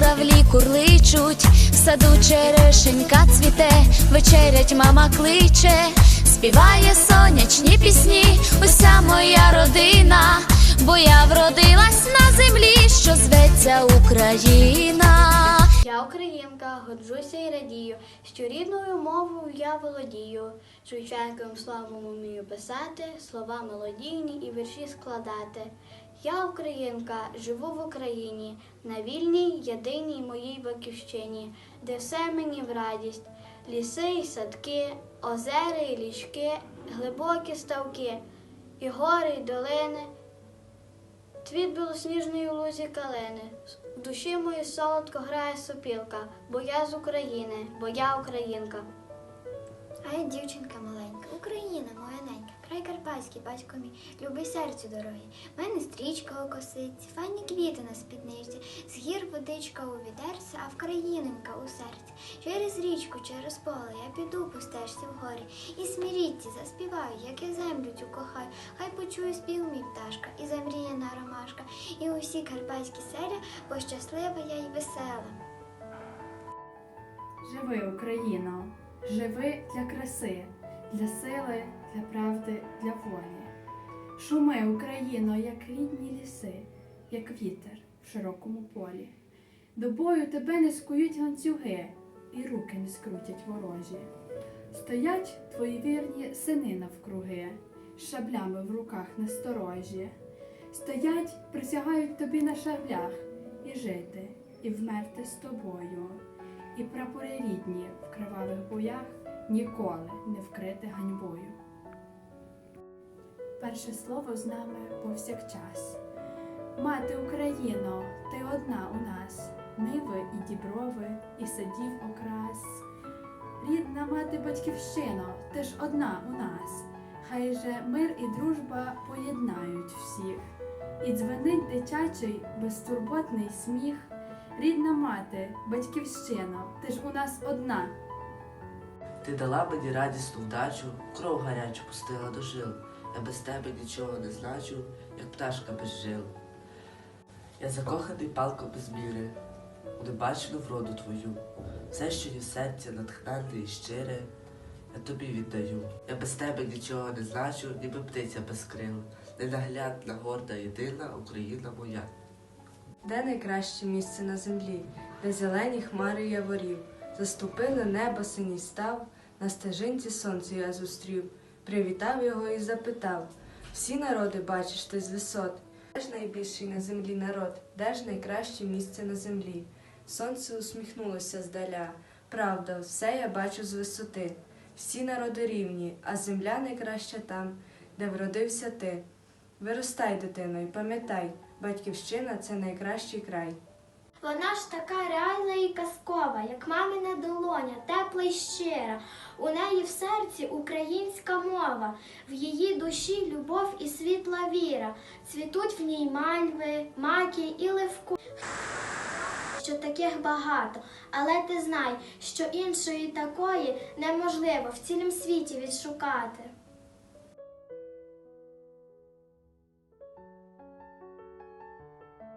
журавлі курличуть, в саду черешенька цвіте, вечерять мама кличе, співає сонячні пісні, уся моя родина, бо я вродилась на землі, що зветься Україна. Я українка, горджуся і радію, що рідною мовою я володію. Шевченковим словом умію писати, слова мелодійні і вірші складати. Я українка, живу в Україні, на вільній, єдиній моїй батьківщині, де все мені в радість, ліси й садки, озери й річки, глибокі ставки, і гори, й долини. Твіт білосніжної лузі калини. В душі моїй солодко грає сопілка, бо я з України, бо я українка. А я дівчинка ненька, край карпатський, батько мій, любий серцю дорогий. В мене стрічка у косиці, файні квіти на спідничці, з гір водичка у відерці, а в країненька у серці. Через річку, через поле я піду по стежці вгорі, і смірітці заспіваю, як я землю цю кохаю. Хай почує спів мій пташка, і замріяна ромашка, і усі карпатські селя, бо щаслива я й весела. Живи, Україно, живи для краси, для сили, для правди, для волі. Шуми, Україно, як рідні ліси, як вітер в широкому полі. До бою тебе не скують ланцюги, і руки не скрутять ворожі. Стоять твої вірні сини навкруги, з шаблями в руках насторожі. Стоять, присягають тобі на шаблях і жити, і вмерти з тобою. І прапори рідні в кривавих боях ніколи не вкрити ганьбою. Перше слово з нами повсякчас. Мати Україно, ти одна у нас, ниви і діброви, і садів окрас. Рідна мати батьківщино, ти ж одна у нас. Хай же мир і дружба поєднають всіх. І дзвенить дитячий безтурботний сміх. Рідна мати, батьківщина, ти ж у нас одна. Ти дала мені радісну вдачу, кров гарячу пустила до жил. Я без тебе нічого не значу, як пташка без жил. Я закоханий палко без міри, у небачену вроду твою. Все, що є в серці натхненне і щире, я тобі віддаю. Я без тебе нічого не значу, ніби птиця без крил. Ненаглядна, горда, єдина Україна моя. Де найкраще місце на землі, де зелені хмари яворів, заступили небо синій став, на стежинці сонце я зустрів, привітав його і запитав: всі народи бачиш ти з висот, де ж найбільший на землі народ, де ж найкраще місце на землі? Сонце усміхнулося здаля. Правда, все я бачу з висоти. Всі народи рівні, а земля найкраща там, де вродився ти. Виростай, дитино, і пам'ятай, батьківщина це найкращий край. Вона ж така реальна і казкова, як мамина долоня, тепла й щира. У неї в серці українська мова, в її душі любов і світла віра. Цвітуть в ній мальви, маки і левку. Що таких багато, але ти знай, що іншої такої неможливо в цілім світі відшукати.